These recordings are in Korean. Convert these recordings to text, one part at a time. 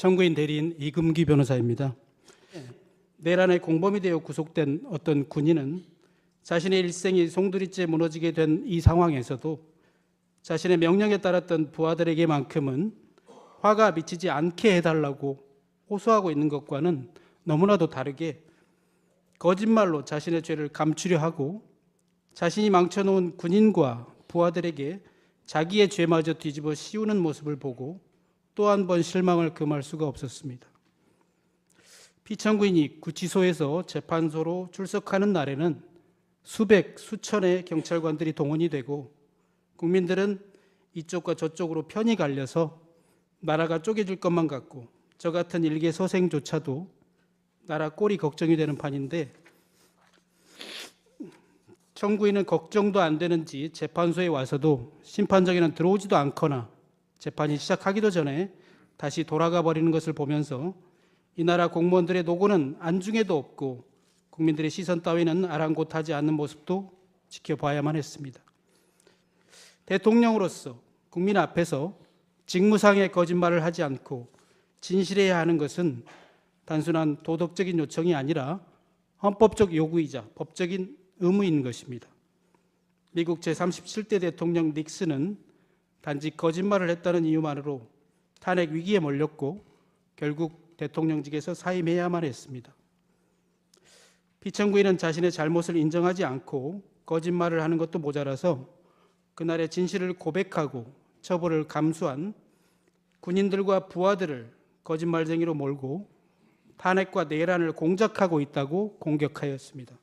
청구인 대리인 이금기 변호사입니다. 내란의 공범이 되어 구속된 어떤 군인은 자신의 일생이 송두리째 무너지게 된 이 상황에서도 자신의 명령에 따랐던 부하들에게만큼은 화가 미치지 않게 해달라고 호소하고 있는 것과는 너무나도 다르게 거짓말로 자신의 죄를 감추려 하고 자신이 망쳐놓은 군인과 부하들에게 자기의 죄마저 뒤집어 씌우는 모습을 보고 또 한 번 실망을 금할 수가 없었습니다. 피청구인이 구치소에서 재판소로 출석하는 날에는 수백, 수천의 경찰관들이 동원이 되고 국민들은 이쪽과 저쪽으로 편이 갈려서 나라가 쪼개질 것만 같고 저 같은 일개 서생조차도 나라 꼴이 걱정이 되는 판인데 청구인은 걱정도 안 되는지 재판소에 와서도 심판정에는 들어오지도 않거나 재판이 시작하기도 전에 다시 돌아가 버리는 것을 보면서 이 나라 공무원들의 노고는 안중에도 없고 국민들의 시선 따위는 아랑곳하지 않는 모습도 지켜봐야만 했습니다. 대통령으로서 국민 앞에서 직무상의 거짓말을 하지 않고 진실해야 하는 것은 단순한 도덕적인 요청이 아니라 헌법적 요구이자 법적인 의무인 것입니다. 미국 제37대 대통령 닉슨은 단지 거짓말을 했다는 이유만으로 탄핵 위기에 몰렸고 결국 대통령직에서 사임해야만 했습니다. 피청구인은 자신의 잘못을 인정하지 않고 거짓말을 하는 것도 모자라서 그날의 진실을 고백하고 처벌을 감수한 군인들과 부하들을 거짓말쟁이로 몰고 탄핵과 내란을 공작하고 있다고 공격하였습니다.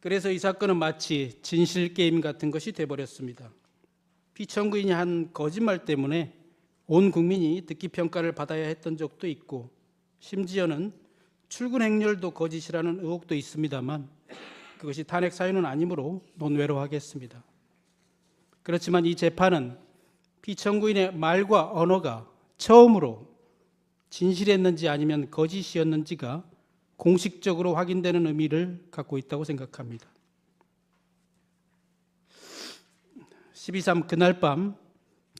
그래서 이 사건은 마치 진실 게임 같은 것이 돼버렸습니다. 피청구인이 한 거짓말 때문에 온 국민이 듣기 평가를 받아야 했던 적도 있고 심지어는 출근 행렬도 거짓이라는 의혹도 있습니다만 그것이 탄핵 사유는 아니므로 논외로 하겠습니다. 그렇지만 이 재판은 피청구인의 말과 언어가 처음으로 진실했는지 아니면 거짓이었는지가 공식적으로 확인되는 의미를 갖고 있다고 생각합니다. 12.3 그날 밤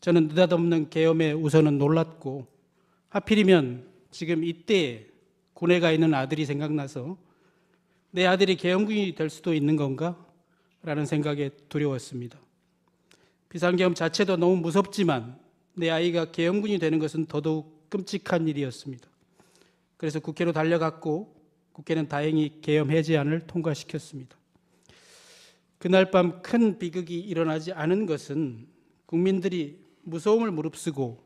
저는 느닷없는 계엄에 우선은 놀랐고 하필이면 지금 이때 군에 가 있는 아들이 생각나서 내 아들이 계엄군이 될 수도 있는 건가? 라는 생각에 두려웠습니다. 비상계엄 자체도 너무 무섭지만 내 아이가 계엄군이 되는 것은 더더욱 끔찍한 일이었습니다. 그래서 국회로 달려갔고 국회는 다행히 계엄 해제안을 통과시켰습니다. 그날 밤 큰 비극이 일어나지 않은 것은 국민들이 무서움을 무릅쓰고